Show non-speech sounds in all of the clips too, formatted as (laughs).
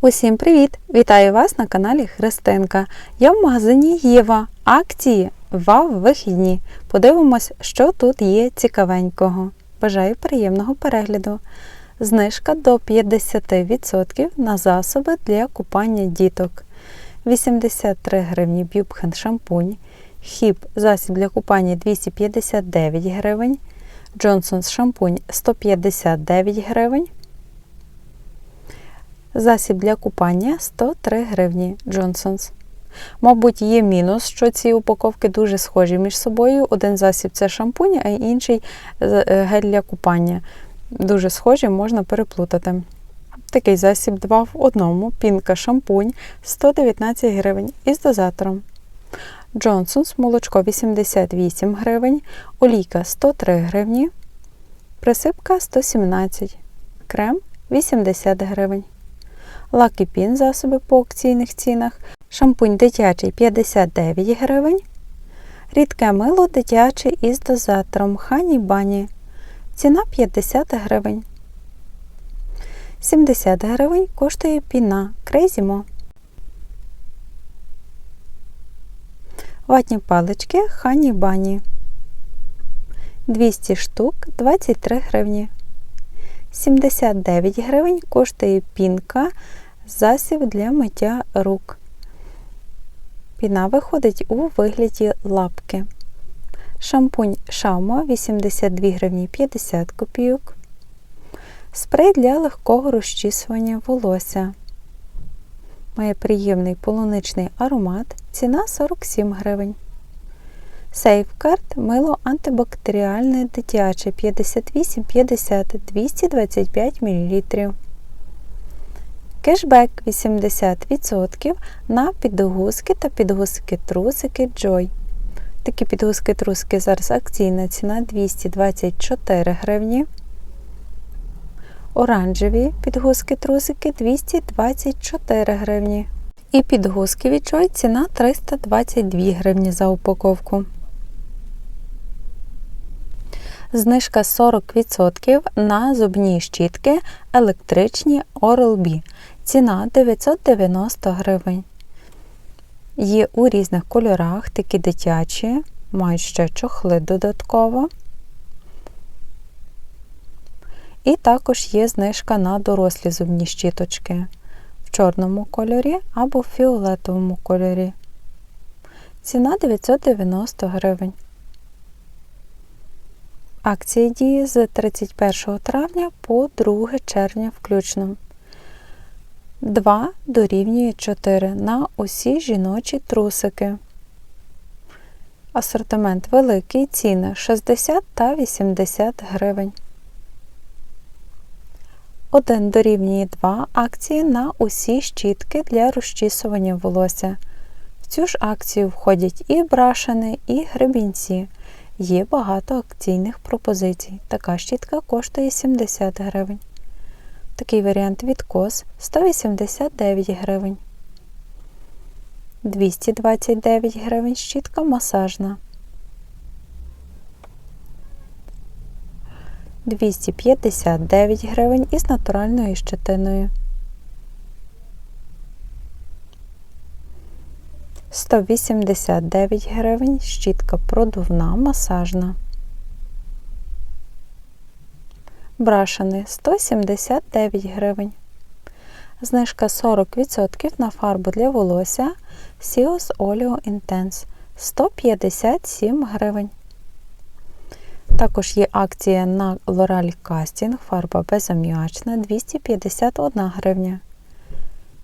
Усім привіт! Вітаю вас на каналі Христинка. Я в магазині Єва. Акції ВАВ вихідні. Подивимось, що тут є цікавенького. Бажаю приємного перегляду. Знижка до 50% на засоби для купання діток. 83 гривні Бюбхен шампунь. Хіп засіб для купання 259 гривень. Джонсонс шампунь 159 гривень. Засіб для купання 103 гривні Джонсонс. Мабуть, є мінус, що ці упаковки дуже схожі між собою. Один засіб це шампунь, а інший е, гель для купання. Дуже схожі, можна переплутати. Такий засіб два в одному. Пінка шампунь 119 гривень із дозатором. Джонсонс молочко 88 гривень, олійка 103 гривні, присипка 117 крем 80 гривень. Лакі Пін засоби по акційних цінах, шампунь дитячий 59 гривень, рідке мило дитяче із дозатором Хані Бані. Ціна 50 гривень. 70 гривень коштує піна Крейзімо. Ватні палички Хані Бані. 200 штук 23 гривні. 79 гривень коштує пінка засіб для миття рук. Піна виходить у вигляді лапки. Шампунь Шаума 82 гривні 50 копійок. Спрей для легкого розчісування волосся. Має приємний полуничний аромат. Ціна 47 гривень. Сейфкард мило антибактеріальне дитяче 58,50 225 мл. Кешбек 80% на підгузки та підгузки-трусики Joy. Такі підгузки-трусики зараз акційна ціна 224 гривні. Оранжеві підгузки-трусики 224 гривні. І підгузки від Joy ціна 322 гривні за упаковку. Знижка 40% на зубні щітки електричні Oral-B. Ціна 990 гривень. Є у різних кольорах, такі дитячі, мають ще чохли додатково. І також є знижка на дорослі зубні щіточки в чорному кольорі або в фіолетовому кольорі. Ціна 990 гривень. Акція діє з 31 травня по 2 червня включно. 2 дорівнює 4 на усі жіночі трусики. Асортимент великий, ціни 60 та 80 гривень. 1 дорівнює 2 акції на усі щітки для розчісування волосся. В цю ж акцію входять і брашини, і гребінці. Є багато акційних пропозицій. Така щітка коштує 70 гривень. Такий варіант відкос 189 гривень. 229 гривень щітка масажна. 259 гривень із натуральною щетиною. 189 гривень щітка продувна масажна. Брашини 179 гривень. Знижка 40% на фарбу для волосся Sios Oleo Intense 157 гривень. Також є акція на L'Oreal Casting, фарба безаміачна 251 гривня.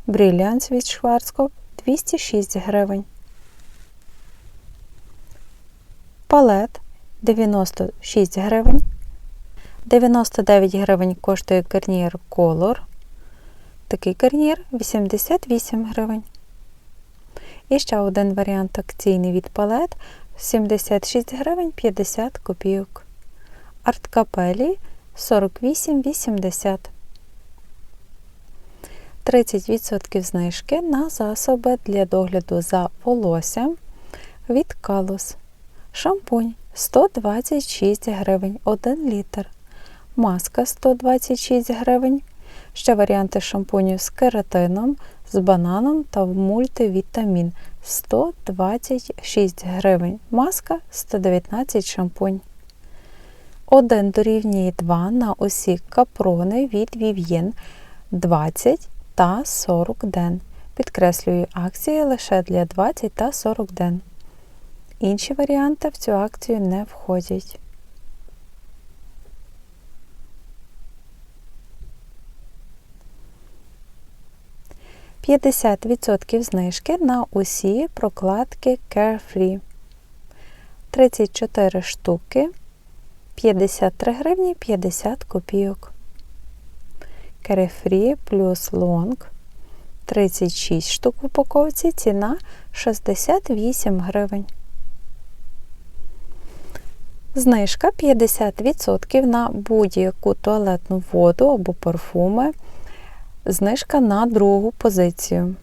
Brilliance від Schwarzkopf 206 гривень. Палет 96 гривень. 99 гривень коштує гарнір Color. Такий гарнір 88 гривень. І ще один варіант акційний від палет 76 гривень 50 копійок. Арткапелі 48,80. 30% знижки на засоби для догляду за волоссям від Калус. Шампунь 126 гривень 1 літр. Маска 126 гривень. Ще варіанти шампунів з кератином, з бананом та мультивітамін 126 гривень. Маска 119 шампунь. 1 дорівнює 2 на усі капрони від Vivien 20 та 40 ден. Підкреслюю, акції лише для 20 та 40 ден. Інші варіанти в цю акцію не входять. П'ятдесят відсотків знижки на усі прокладки Carefree. 34 штуки, 53 гривні 50 копійок. Carefree плюс Long 36 штук в упаковці, ціна 68 гривень. Знижка 50% на будь-яку туалетну воду або парфуми. Знижка на другу позицію.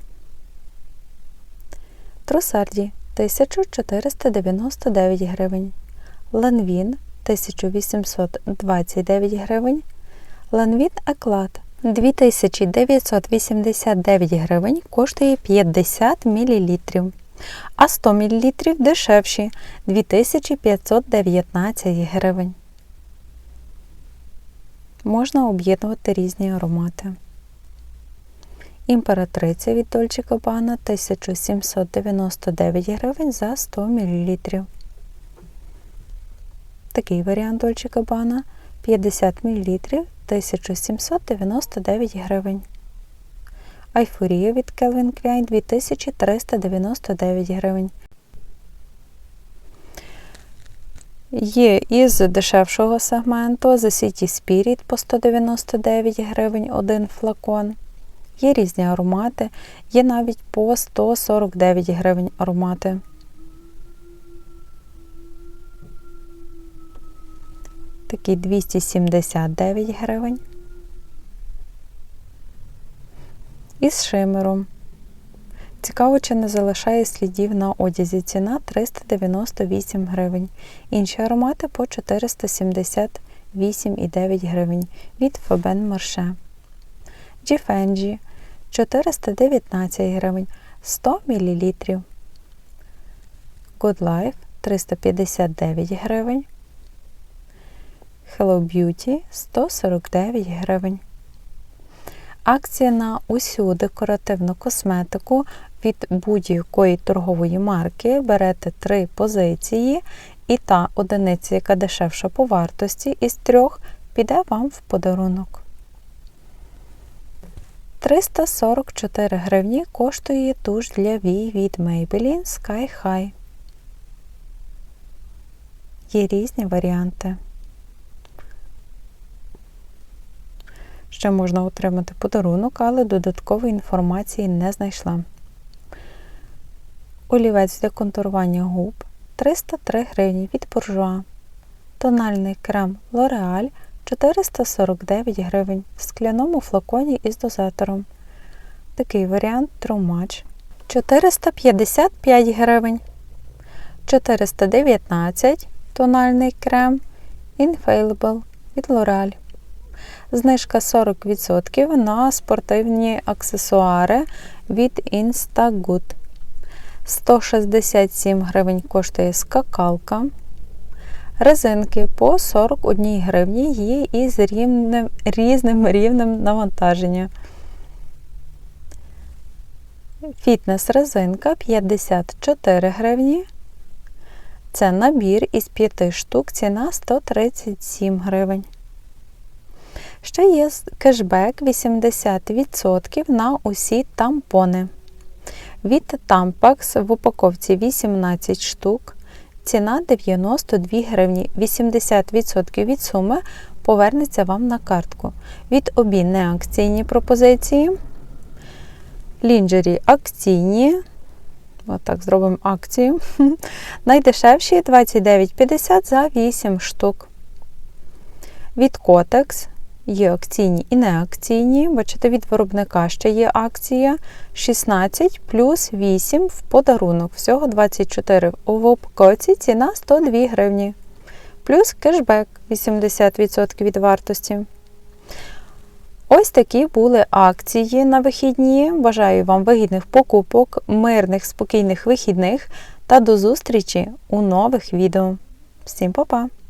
Тросарді 1499 гривень. Ланвін 1829 гривень. Ланвін Еклад 2989 гривень коштує 50 мл, а 100 мл дешевші 2519 гривень. Можна об'єднувати різні аромати. Імператриця від Dolce Gabbana 1799 гривень за 100 мл. Такий варіант Dolce Gabbana 50 мл 1799 гривень. Айфорія від Calvin Klein 2399 гривень. Є із дешевшого сегменту The City Spirit по 199 гривень один флакон. Є різні аромати, є навіть по 149 гривень аромати. Такий 279 гривень. Із шимером. Цікаво, чи не залишає слідів на одязі. Ціна 398 гривень. Інші аромати по 478,9 гривень від Faben Marche. Givenchy 419 гривень 100 мл. Good Life 359 гривень. Hello Beauty 149 гривень. Акція на усю декоративну косметику від будь-якої торгової марки. Берете три позиції, і та одиниця, яка дешевша по вартості, із трьох піде вам в подарунок. 344 гривні коштує туш для вій від Maybelline Sky High. Є різні варіанти. Ще можна отримати подарунок, але додаткової інформації не знайшла. Олівець для контурування губ 303 гривні від буржуа. Тональний крем L'Oreal 449 гривень в скляному флаконі із дозатором. Такий варіант Match 455 гривень. 419 тональний крем Infallible від L'Oreal. Знижка 40% на спортивні аксесуари від Instagood. 167 гривень коштує скакалка. Резинки по 41 гривні є із рівним, різним рівнем навантаження. Фітнес-резинка 54 гривні. Це набір із 5 штук, ціна 137 гривень. Ще є кешбек 80% на усі тампони. Від Tampax в упаковці 18 штук. Ціна 92 гривні. 80% від суми повернеться вам на картку. Від обі неакційні пропозиції. Лінджері акційні. Отак, зробимо акцію. (laughs) Найдешевші 29,50 за 8 штук. Від Котекс Є акційні і неакційні. Бачите, від виробника ще є акція 16 плюс 8 в подарунок. Всього 24 в упаковці ціна 102 гривні. Плюс кешбек 80% від вартості. Ось такі були акції на вихідні. Бажаю вам вигідних покупок, мирних, спокійних вихідних та до зустрічі у нових відео. Всім па-па!